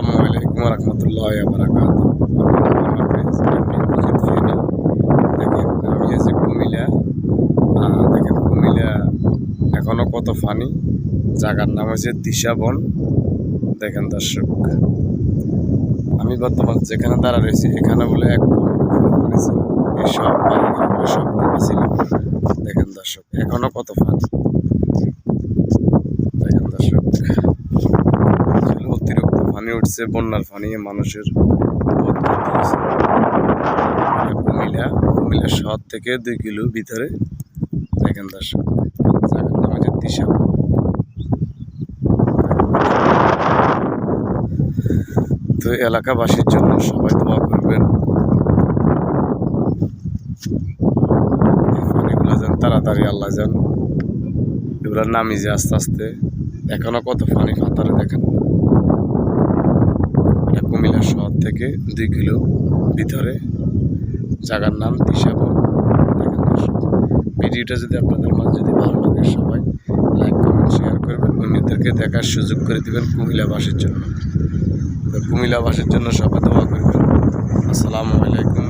আসসালামু আলাইকুম রহমতুল্লাহ বারাকাত দেখেন আমি আছি কুমিল্লা দেখেন কুমিল্লা এখনও কত ফানি? জায়গার নাম হচ্ছে দিশা বন। দেখেন দর্শক, আমি বর্তমান যেখানে দাঁড়া রয়েছি, এখানে বলে এক সব দেখেন দর্শক, এখনও কত ফানি দেখেন দর্শক আসলে অতিরিক্ত পানি উঠছে, বন্যার পানি মানুষের এটা কুমিল্লা কুমিল্লা শহর থেকে দুই কিলো ভিতরে তো এলাকাবাসীর জন্য সবাই দোয়া করবেন। যেন তাড়াতাড়ি আল্লাহ যান এগুলো নামি যে আস্তে আস্তে, এখনও কত পানি ফাতারে দেখেন এটা কুমিল্লা শহর থেকে দুই কিলো ভিতরে জায়গার নাম দিশাবন ভিডিওটা যদি আপনাদের মাঝে যদি ভালো লাগে সবাই লাইক, কমেন্ট, শেয়ার করবেন। অন্যদেরকে দেখার সুযোগ করে দিবেন কুমিল্লাবাসীর জন্য। তো কুমিল্লাবাসীর জন্য সবাই দোয়া করবেন। আসসালামু আলাইকুম।